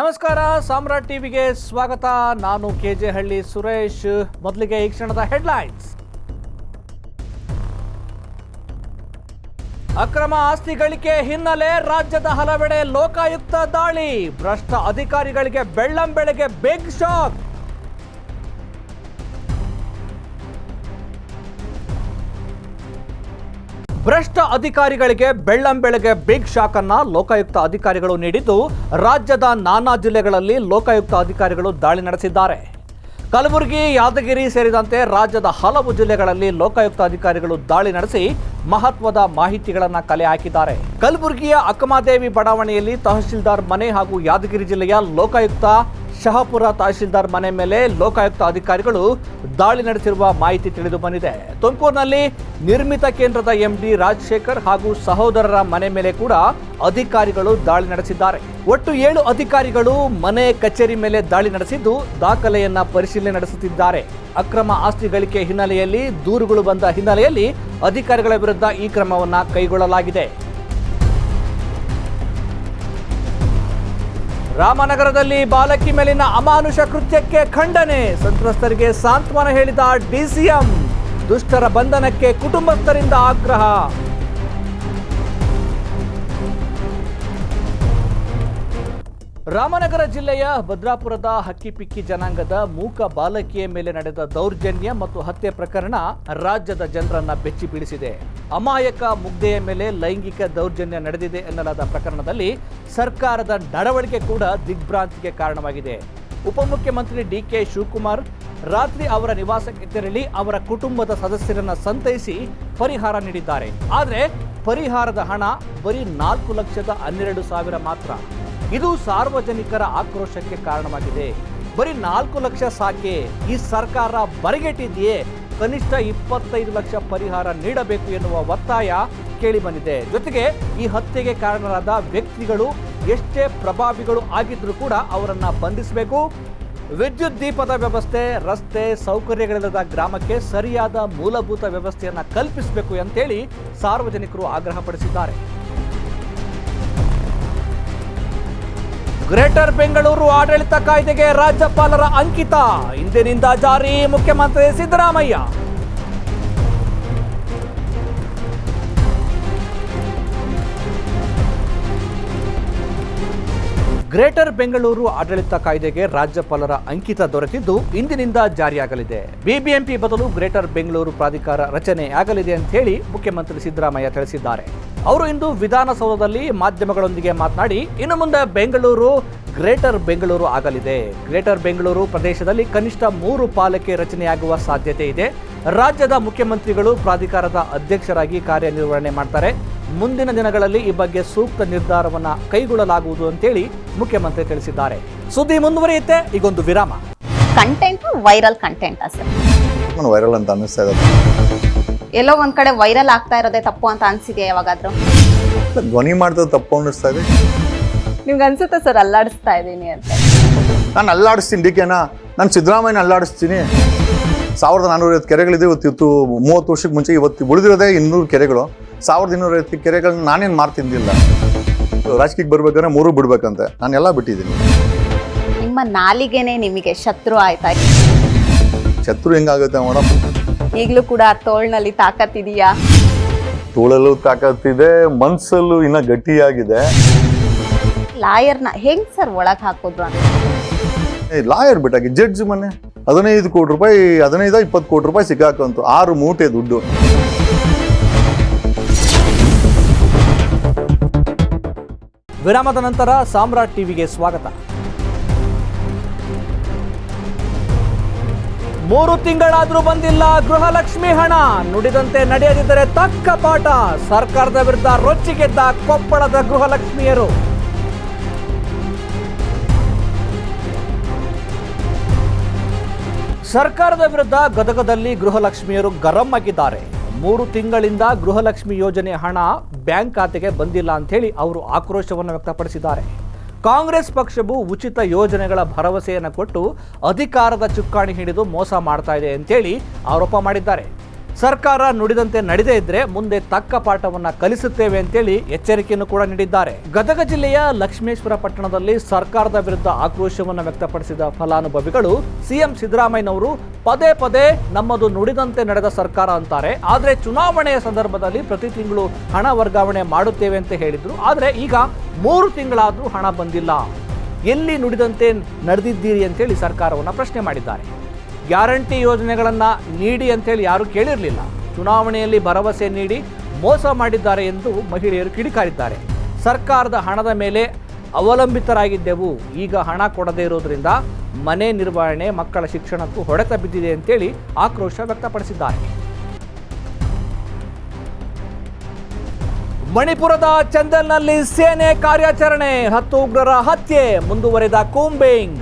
ನಮಸ್ಕಾರ, ಸಾಮ್ರಾಟ್ ಟಿವಿಗೆ ಸ್ವಾಗತ. ನಾನು ಕೆ ಜೆ ಹಳ್ಳಿ ಸುರೇಶ್. ಮೊದಲಿಗೆ ಈ ಕ್ಷಣದ ಹೆಡ್ಲೈನ್ಸ್. ಅಕ್ರಮ ಆಸ್ತಿ ಗಳಿಕೆ ಹಿನ್ನೆಲೆ ರಾಜ್ಯದ ಹಲವೆಡೆ ಲೋಕಾಯುಕ್ತ ದಾಳಿ. ಭ್ರಷ್ಟ ಅಧಿಕಾರಿಗಳಿಗೆ ಬೆಳ್ಳಂ ಬೆಳಗ್ಗೆ ಬಿಗ್ ಶಾಕ್ ಭ್ರಷ್ಟ ಅಧಿಕಾರಿಗಳಿಗೆ ಬೆಳ್ಳಂಬೆಳಗ್ಗೆ ಬಿಗ್ ಶಾಕ್ ಅನ್ನ ಲೋಕಾಯುಕ್ತ ಅಧಿಕಾರಿಗಳು ನೀಡಿದ್ದು, ರಾಜ್ಯದ ನಾನಾ ಜಿಲ್ಲೆಗಳಲ್ಲಿ ಲೋಕಾಯುಕ್ತ ಅಧಿಕಾರಿಗಳು ದಾಳಿ ನಡೆಸಿದ್ದಾರೆ. ಕಲಬುರಗಿ, ಯಾದಗಿರಿ ಸೇರಿದಂತೆ ರಾಜ್ಯದ ಹಲವು ಜಿಲ್ಲೆಗಳಲ್ಲಿ ಲೋಕಾಯುಕ್ತ ಅಧಿಕಾರಿಗಳು ದಾಳಿ ನಡೆಸಿ ಮಹತ್ವದ ಮಾಹಿತಿಗಳನ್ನು ಕಲೆ ಹಾಕಿದ್ದಾರೆ. ಕಲಬುರಗಿಯ ಅಕ್ಕಮಾದೇವಿ ಬಡಾವಣೆಯಲ್ಲಿ ತಹಶೀಲ್ದಾರ್ ಮನೆ ಹಾಗೂ ಯಾದಗಿರಿ ಜಿಲ್ಲೆಯ ಲೋಕಾಯುಕ್ತ ಶಹಾಪುರ ತಹಶೀಲ್ದಾರ್ ಮನೆ ಮೇಲೆ ಲೋಕಾಯುಕ್ತ ಅಧಿಕಾರಿಗಳು ದಾಳಿ ನಡೆಸಿರುವ ಮಾಹಿತಿ ತಿಳಿದು ಬಂದಿದೆ. ತುಮಕೂರಿನಲ್ಲಿ ನಿರ್ಮಿತ ಕೇಂದ್ರದ ಎಂಡಿ ರಾಜಶೇಖರ್ ಹಾಗೂ ಸಹೋದರರ ಮನೆ ಮೇಲೆ ಕೂಡ ಅಧಿಕಾರಿಗಳು ದಾಳಿ ನಡೆಸಿದ್ದಾರೆ. ಒಟ್ಟು ಏಳು ಅಧಿಕಾರಿಗಳು ಮನೆ, ಕಚೇರಿ ಮೇಲೆ ದಾಳಿ ನಡೆಸಿದ್ದು ದಾಖಲೆಯನ್ನ ಪರಿಶೀಲನೆ ನಡೆಸುತ್ತಿದ್ದಾರೆ. ಅಕ್ರಮ ಆಸ್ತಿ ಗಳಿಕೆ ಹಿನ್ನೆಲೆಯಲ್ಲಿ ದೂರುಗಳು ಬಂದ ಹಿನ್ನೆಲೆಯಲ್ಲಿ ಅಧಿಕಾರಿಗಳ ವಿರುದ್ಧ ಈ ಕ್ರಮವನ್ನು ಕೈಗೊಳ್ಳಲಾಗಿದೆ. ರಾಮನಗರದಲ್ಲಿ ಬಾಲಕಿ ಮೇಲಿನ ಅಮಾನುಷ ಕೃತ್ಯಕ್ಕೆ ಖಂಡನೆ. ಸಂತ್ರಸ್ತರಿಗೆ ಸಾಂತ್ವನ ಹೇಳಿದ ಡಿಸಿಎಂ ದುಷ್ಟರ ಬಂಧನಕ್ಕೆ ಕುಟುಂಬಸ್ಥರಿಂದ ಆಗ್ರಹ. ರಾಮನಗರ ಜಿಲ್ಲೆಯ ಭದ್ರಾಪುರದ ಹಕ್ಕಿಪಿಕ್ಕಿ ಜನಾಂಗದ ಮೂಕ ಬಾಲಕಿಯ ಮೇಲೆ ನಡೆದ ದೌರ್ಜನ್ಯ ಮತ್ತು ಹತ್ಯೆ ಪ್ರಕರಣ ರಾಜ್ಯದ ಜನರನ್ನ ಬೆಚ್ಚಿ ಬೀಳಿಸಿದೆ. ಅಮಾಯಕ ಮುಗ್ಧೆಯ ಮೇಲೆ ಲೈಂಗಿಕ ದೌರ್ಜನ್ಯ ನಡೆದಿದೆ ಎನ್ನಲಾದ ಪ್ರಕರಣದಲ್ಲಿ ಸರ್ಕಾರದ ನಡವಳಿಕೆ ಕೂಡ ದಿಗ್ಭ್ರಾಂತಿಗೆ ಕಾರಣವಾಗಿದೆ. ಉಪಮುಖ್ಯಮಂತ್ರಿ ಡಿ ಕೆ ಶಿವಕುಮಾರ್ ರಾತ್ರಿ ಅವರ ನಿವಾಸಕ್ಕೆ ತೆರಳಿ ಅವರ ಕುಟುಂಬದ ಸದಸ್ಯರನ್ನ ಸಂತೈಸಿ ಪರಿಹಾರ ನೀಡಿದ್ದಾರೆ. ಆದರೆ ಪರಿಹಾರದ ಹಣ ಬರೀ ನಾಲ್ಕು ಲಕ್ಷದ ಹನ್ನೆರಡು ಸಾವಿರ ಮಾತ್ರ. ಇದು ಸಾರ್ವಜನಿಕರ ಆಕ್ರೋಶಕ್ಕೆ ಕಾರಣವಾಗಿದೆ. ಬರೀ ನಾಲ್ಕು ಲಕ್ಷ ಸಾಕೆ ಈ ಸರ್ಕಾರ ಬರಿಗೆಟ್ಟಿದೆಯೇ ಕನಿಷ್ಠ ಇಪ್ಪತ್ತೈದು ಲಕ್ಷ ಪರಿಹಾರ ನೀಡಬೇಕು ಎನ್ನುವ ಒತ್ತಾಯ ಕೇಳಿಬಂದಿದೆ. ಜೊತೆಗೆ ಈ ಹತ್ಯೆಗೆ ಕಾರಣರಾದ ವ್ಯಕ್ತಿಗಳು ಎಷ್ಟೇ ಪ್ರಭಾವಿಗಳು ಆಗಿದ್ರೂ ಕೂಡ ಅವರನ್ನು ಬಂಧಿಸಬೇಕು. ವಿದ್ಯುತ್ ದೀಪದ ವ್ಯವಸ್ಥೆ, ರಸ್ತೆ, ಸೌಕರ್ಯಗಳಿಲ್ಲದ ಗ್ರಾಮಕ್ಕೆ ಸರಿಯಾದ ಮೂಲಭೂತ ವ್ಯವಸ್ಥೆಯನ್ನು ಕಲ್ಪಿಸಬೇಕು ಅಂತೇಳಿ ಸಾರ್ವಜನಿಕರು ಆಗ್ರಹಪಡಿಸಿದ್ದಾರೆ. ಗ್ರೇಟರ್ ಬೆಂಗಳೂರು ಆಡಳಿತ ಕಾಯ್ದೆಗೆ ರಾಜ್ಯಪಾಲರ ಅಂಕಿತ. ಇಂದಿನಿಂದ ಜಾರಿ ಮುಖ್ಯಮಂತ್ರಿ ಸಿದ್ದರಾಮಯ್ಯ. ಗ್ರೇಟರ್ ಬೆಂಗಳೂರು ಆಡಳಿತ ಕಾಯ್ದೆಗೆ ರಾಜ್ಯಪಾಲರ ಅಂಕಿತ ದೊರೆತಿದ್ದು ಇಂದಿನಿಂದ ಜಾರಿಯಾಗಲಿದೆ. ಬಿಬಿಎಂಪಿ ಬದಲು ಗ್ರೇಟರ್ ಬೆಂಗಳೂರು ಪ್ರಾಧಿಕಾರ ರಚನೆ ಆಗಲಿದೆ ಅಂತ ಹೇಳಿ ಮುಖ್ಯಮಂತ್ರಿ ಸಿದ್ದರಾಮಯ್ಯ ತಿಳಿಸಿದ್ದಾರೆ. ಅವರು ಇಂದು ವಿಧಾನಸೌಧದಲ್ಲಿ ಮಾಧ್ಯಮಗಳೊಂದಿಗೆ ಮಾತನಾಡಿ ಇನ್ನು ಮುಂದೆ ಬೆಂಗಳೂರು ಗ್ರೇಟರ್ ಬೆಂಗಳೂರು ಆಗಲಿದೆ. ಗ್ರೇಟರ್ ಬೆಂಗಳೂರು ಪ್ರದೇಶದಲ್ಲಿ ಕನಿಷ್ಠ ಮೂರು ಪಾಲಕ್ಕೆ ರಚನೆಯಾಗುವ ಸಾಧ್ಯತೆ ಇದೆ. ರಾಜ್ಯದ ಮುಖ್ಯಮಂತ್ರಿಗಳು ಪ್ರಾಧಿಕಾರದ ಅಧ್ಯಕ್ಷರಾಗಿ ಕಾರ್ಯನಿರ್ವಹಣೆ ಮಾಡ್ತಾರೆ. ಮುಂದಿನ ದಿನಗಳಲ್ಲಿ ಈ ಬಗ್ಗೆ ಸೂಕ್ತ ನಿರ್ಧಾರವನ್ನು ಕೈಗೊಳ್ಳಲಾಗುವುದು ಅಂತೇಳಿ ಮುಖ್ಯಮಂತ್ರಿ ತಿಳಿಸಿದ್ದಾರೆ. ಸುದ್ದಿ ಮುಂದುವರಿಯುತ್ತೆ ಈಗೊಂದು ವಿರಾಮ. ಕಂಟೆಂಟ್ ವೈರಲ್ ಕಂಟೆಂಟ್ ಸರ್ ನಾನು ವೈರಲ್ ಅಂತ ಅನ್ನಿಸ್ತಾ ಇದೆ. ಎಲ್ಲೋ ಒಂದ್ ಕಡೆ ವೈರಲ್ ಆಗ್ತಾ ಇರೋದೇ ತಪ್ಪು ಅಂತ ಅನ್ಸಿದೆ ಯಾವಾಗಾದ್ರೂ? ಧ್ವನಿ ಮಾಡಿದ್ರೆ ತಪ್ಪು ಅನ್ನಿಸ್ತಾ ಇದೆ ನಿಮ್ಗೆ ಅನ್ಸುತ್ತೆ ಸರ್ ಅಲ್ಲಾಡಿಸ್ತಾ ಇದ್ದೀನಿ ಅಂತ? ನಾನು ಅಲ್ಲಾಡಿಸ್ತೀನಿ ಡಿ ಕೆನ. ನಾನು ಸಿದ್ದರಾಮಯ್ಯನ ಅಲ್ಲಾಡಿಸ್ತೀನಿ. ಸಾವಿರದ ನಾನ್ನೂರೈವತ್ತು ಕೆರೆಗಳಿದೆ ಇವತ್ತು ಇವತ್ತು ಮೂವತ್ತು ವರ್ಷಕ್ಕೆ ಮುಂಚೆ ಇವತ್ತು ಉಳಿದಿರೋದೇ ಇನ್ನೂರು ಕೆರೆಗಳು. ಸಾವಿರದ ಇನ್ನೂರೈವತ್ತು ಕೆರೆಗಳನ್ನ ನಾನೇನು ಮಾರ್ತಿದ್ದಿಲ್ಲ ರಾಜಕೀಯಕ್ಕೆ ಬರ್ಬೇಕಂದ್ರೆ ಮೂರು ಬಿಡ್ಬೇಕಂತೆ. ನಾನು ಎಲ್ಲ ಬಿಟ್ಟಿದ್ದೀನಿ. ನಿಮ್ಮ ನಾಲಿಗೆನೆ ನಿಮಗೆ ಶತ್ರು ಆಯ್ತಾ? ಶತ್ರು ಹೆಂಗಾಗುತ್ತೆ ಮೇಡಮ್ ಈಗಲೂ ಕೂಡ ಆ ತೋಳ್ನಲ್ಲಿ ತಾಕತ್ತಿದೆಯಾ? ತೋಳಲ್ಲೂ ತಾಕತ್ತಿದೆ ಮನ್ಸಲ್ಲೂ ಇನ್ನ ಗಟ್ಟಿಯಾಗಿದೆ. ಲಾಯರ್ನ ಹೆಂಗ್ ಸರ್ ಒಳಗ್ ಹಾಕೋದ್ರು ಅಂತ? ಲಾಯರ್ ಬಿಟ್ಟಾಗಿ ಜಡ್ಜ್ ಮನೆ. ಹದಿನೈದು ಕೋಟಿ ರೂಪಾಯಿ ಹದಿನೈದು ಇಪ್ಪತ್ತು ಕೋಟಿ ರೂಪಾಯಿ ಸಿಕ್ಕಾಕಂತು ಆರು ಮೂಟೆ ದುಡ್ಡು. ವಿರಾಮದ ನಂತರ ಸಾಮ್ರಾಟ್ ಟಿವಿಗೆ ಸ್ವಾಗತ. ಮೂರು ತಿಂಗಳಾದರೂ ಬಂದಿಲ್ಲ ಗೃಹಲಕ್ಷ್ಮಿ ಹಣ. ನುಡಿದಂತೆ ನಡೆಯದಿದ್ದರೆ ತಕ್ಕ ಪಾಠ. ಸರ್ಕಾರದ ವಿರುದ್ಧ ರೊಚ್ಚಿಗೆದ್ದ ಕೊಪ್ಪಳದ ಗೃಹಲಕ್ಷ್ಮಿಯರು. ಸರ್ಕಾರದ ವಿರುದ್ಧ ಗದಗದಲ್ಲಿ ಗೃಹಲಕ್ಷ್ಮಿಯರು ಗರಂ ಆಗಿದ್ದಾರೆ ಮೂರು ತಿಂಗಳಿಂದ ಗೃಹಲಕ್ಷ್ಮಿ ಯೋಜನೆ ಹಣ ಬ್ಯಾಂಕ್ ಖಾತೆಗೆ ಬಂದಿಲ್ಲ ಅಂತೇಳಿ ಅವರು ಆಕ್ರೋಶವನ್ನು ವ್ಯಕ್ತಪಡಿಸಿದ್ದಾರೆ. ಕಾಂಗ್ರೆಸ್ ಪಕ್ಷವು ಉಚಿತ ಯೋಜನೆಗಳ ಭರವಸೆಯನ್ನು ಕೊಟ್ಟು ಅಧಿಕಾರದ ಚುಕ್ಕಾಣಿ ಹಿಡಿದು ಮೋಸ ಮಾಡ್ತಾ ಇದೆ ಅಂತೇಳಿ ಆರೋಪ ಮಾಡಿದ್ದಾರೆ. ಸರ್ಕಾರ ನುಡಿದಂತೆ ನಡೆದೇ ಇದ್ರೆ ಮುಂದೆ ತಕ್ಕ ಪಾಠವನ್ನ ಕಲಿಸುತ್ತೇವೆ ಅಂತೇಳಿ ಎಚ್ಚರಿಕೆಯನ್ನು ಕೂಡ ನೀಡಿದ್ದಾರೆ. ಗದಗ ಜಿಲ್ಲೆಯ ಲಕ್ಷ್ಮೇಶ್ವರ ಪಟ್ಟಣದಲ್ಲಿ ಸರ್ಕಾರದ ವಿರುದ್ಧ ಆಕ್ರೋಶವನ್ನು ವ್ಯಕ್ತಪಡಿಸಿದ ಫಲಾನುಭವಿಗಳು ಸಿಎಂ ಸಿದ್ದರಾಮಯ್ಯನವರು ಪದೇ ಪದೇ ನಮ್ಮದು ನುಡಿದಂತೆ ನಡೆದ ಸರ್ಕಾರ ಅಂತಾರೆ. ಆದರೆ ಚುನಾವಣೆಯ ಸಂದರ್ಭದಲ್ಲಿ ಪ್ರತಿ ತಿಂಗಳು ಹಣ ವರ್ಗಾವಣೆ ಮಾಡುತ್ತೇವೆ ಅಂತ ಹೇಳಿದ್ರು. ಆದರೆ ಈಗ ಮೂರು ತಿಂಗಳಾದರೂ ಹಣ ಬಂದಿಲ್ಲ. ಎಲ್ಲಿ ನುಡಿದಂತೆ ನಡೆದಿದ್ದೀರಿ ಅಂತೇಳಿ ಸರ್ಕಾರವನ್ನು ಪ್ರಶ್ನೆ ಮಾಡಿದ್ದಾರೆ. ಗ್ಯಾರಂಟಿ ಯೋಜನೆಗಳನ್ನು ನೀಡಿ ಅಂತೇಳಿ ಯಾರೂ ಕೇಳಿರಲಿಲ್ಲ. ಚುನಾವಣೆಯಲ್ಲಿ ಭರವಸೆ ನೀಡಿ ಮೋಸ ಮಾಡಿದ್ದಾರೆ ಎಂದು ಮಹಿಳೆಯರು ಕಿಡಿಕಾರಿದ್ದಾರೆ. ಸರ್ಕಾರದ ಹಣದ ಮೇಲೆ ಅವಲಂಬಿತರಾಗಿದ್ದೆವು. ಈಗ ಹಣ ಕೊಡದೇ ಇರೋದರಿಂದ ಮನೆ ನಿರ್ವಹಣೆ, ಮಕ್ಕಳ ಶಿಕ್ಷಣಕ್ಕೂ ಹೊಡೆತ ಬಿದ್ದಿದೆ ಅಂತೇಳಿ ಆಕ್ರೋಶ ವ್ಯಕ್ತಪಡಿಸಿದ್ದಾರೆ. ಮಣಿಪುರದ ಚಂದಲ್ನಲ್ಲಿ ಸೇನೆ ಕಾರ್ಯಾಚರಣೆ, ಹತ್ತು ಉಗ್ರರ ಹತ್ಯೆ, ಮುಂದುವರೆದ ಕೂಂಬೇಂಗ್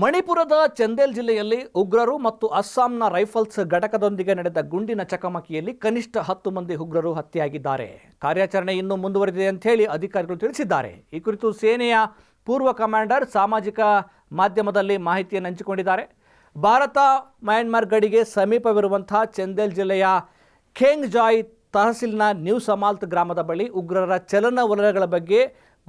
ಮಣಿಪುರದ ಚಂದೇಲ್ ಜಿಲ್ಲೆಯಲ್ಲಿ ಉಗ್ರರು ಮತ್ತು ಅಸ್ಸಾಂನ ರೈಫಲ್ಸ್ ಘಟಕದೊಂದಿಗೆ ನಡೆದ ಗುಂಡಿನ ಚಕಮಕಿಯಲ್ಲಿ ಕನಿಷ್ಠ ಹತ್ತು ಮಂದಿ ಉಗ್ರರು ಹತ್ಯೆಯಾಗಿದ್ದಾರೆ. ಕಾರ್ಯಾಚರಣೆ ಇನ್ನೂ ಮುಂದುವರೆದಿದೆ ಅಂತ ಹೇಳಿ ಅಧಿಕಾರಿಗಳು ತಿಳಿಸಿದ್ದಾರೆ. ಈ ಕುರಿತು ಸೇನೆಯ ಪೂರ್ವ ಕಮಾಂಡರ್ ಸಾಮಾಜಿಕ ಮಾಧ್ಯಮದಲ್ಲಿ ಮಾಹಿತಿಯನ್ನು ಹಂಚಿಕೊಂಡಿದ್ದಾರೆ. ಭಾರತ ಮಯನ್ಮಾರ್ ಗಡಿಗೆ ಸಮೀಪವಿರುವಂತಹ ಚಂದೇಲ್ ಜಿಲ್ಲೆಯ ಖೇಂಗ್ ಜಾಯ್ ತಹಸೀಲ್ನ ನ್ಯೂ ಸಮಾಲ್ತ್ ಗ್ರಾಮದ ಬಳಿ ಉಗ್ರರ ಚಲನವಲನಗಳ ಬಗ್ಗೆ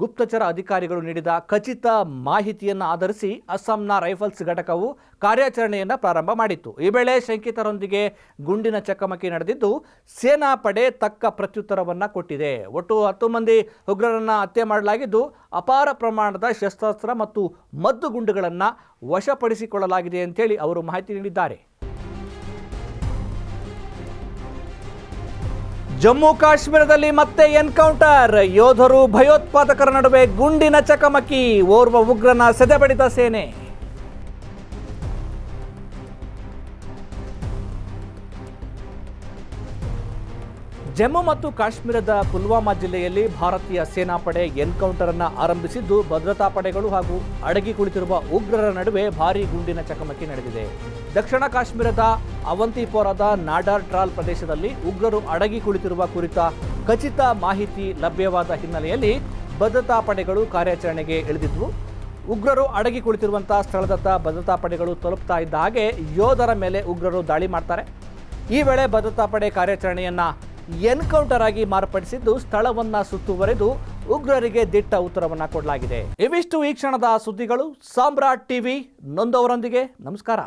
ಗುಪ್ತಚರ ಅಧಿಕಾರಿಗಳು ನೀಡಿದ ಖಚಿತ ಮಾಹಿತಿಯನ್ನು ಆಧರಿಸಿ ಅಸ್ಸಾಂನ ರೈಫಲ್ಸ್ ಘಟಕವು ಕಾರ್ಯಾಚರಣೆಯನ್ನು ಪ್ರಾರಂಭ ಮಾಡಿತ್ತು. ಈ ವೇಳೆ ಶಂಕಿತರೊಂದಿಗೆ ಗುಂಡಿನ ಚಕಮಕಿ ನಡೆದಿದ್ದು, ಸೇನಾಪಡೆ ತಕ್ಕ ಪ್ರತ್ಯುತ್ತರವನ್ನು ಕೊಟ್ಟಿದೆ. ಒಟ್ಟು ಹತ್ತು ಮಂದಿ ಉಗ್ರರನ್ನು ಹತ್ಯೆ ಮಾಡಲಾಗಿದ್ದು, ಅಪಾರ ಪ್ರಮಾಣದ ಶಸ್ತ್ರಾಸ್ತ್ರ ಮತ್ತು ಮದ್ದು ಗುಂಡುಗಳನ್ನು ವಶಪಡಿಸಿಕೊಳ್ಳಲಾಗಿದೆ ಅಂತೇಳಿ ಅವರು ಮಾಹಿತಿ ನೀಡಿದ್ದಾರೆ. ಜಮ್ಮು ಕಾಶ್ಮೀರದಲ್ಲಿ ಮತ್ತೆ ಎನ್ಕೌಂಟರ್. ಯೋಧರು ಭಯೋತ್ಪಾದಕರ ನಡುವೆ ಗುಂಡಿನ ಚಕಮಕಿ. ಓರ್ವ ಉಗ್ರನ ಸೆದೆಬಡಿದ ಸೇನೆ. ಜಮ್ಮು ಮತ್ತು ಕಾಶ್ಮೀರದ ಪುಲ್ವಾಮಾ ಜಿಲ್ಲೆಯಲ್ಲಿ ಭಾರತೀಯ ಸೇನಾಪಡೆ ಎನ್ಕೌಂಟರ್ ಅನ್ನು ಆರಂಭಿಸಿದ್ದು, ಭದ್ರತಾ ಪಡೆಗಳು ಹಾಗೂ ಅಡಗಿ ಕುಳಿತಿರುವ ಉಗ್ರರ ನಡುವೆ ಭಾರೀ ಗುಂಡಿನ ಚಕಮಕಿ ನಡೆದಿದೆ. ದಕ್ಷಿಣ ಕಾಶ್ಮೀರದ ಅವಂತಿಪೋರಾದ ನಾಡಾರ್ ಟ್ರಾಲ್ ಪ್ರದೇಶದಲ್ಲಿ ಉಗ್ರರು ಅಡಗಿ ಕುಳಿತಿರುವ ಕುರಿತ ಖಚಿತ ಮಾಹಿತಿ ಲಭ್ಯವಾದ ಹಿನ್ನೆಲೆಯಲ್ಲಿ ಭದ್ರತಾ ಪಡೆಗಳು ಕಾರ್ಯಾಚರಣೆಗೆ ಇಳಿದಿದ್ವು. ಉಗ್ರರು ಅಡಗಿ ಕುಳಿತಿರುವಂತಹ ಸ್ಥಳದತ್ತ ಭದ್ರತಾ ಪಡೆಗಳು ತಲುಪ್ತಾ ಇದ್ದ ಹಾಗೆ ಯೋಧರ ಮೇಲೆ ಉಗ್ರರು ದಾಳಿ ಮಾಡ್ತಾರೆ. ಈ ವೇಳೆ ಭದ್ರತಾ ಪಡೆ ಕಾರ್ಯಾಚರಣೆಯನ್ನ ಎನ್ಕೌಂಟರ್ ಆಗಿ ಮಾರ್ಪಡಿಸಿದ್ದು ಸ್ಥಳವನ್ನ ಸುತ್ತುವರೆದು ಉಗ್ರರಿಗೆ ದಿಟ್ಟ ಉತ್ತರವನ್ನ ಕೊಡಲಾಗಿದೆ. ಇವಿಷ್ಟು ಈ ಕ್ಷಣದ ಸುದ್ದಿಗಳು. ಸಾಮ್ರಾಟ್ ಟಿವಿ ನೊಂದವರೊಂದಿಗೆ ನಮಸ್ಕಾರ.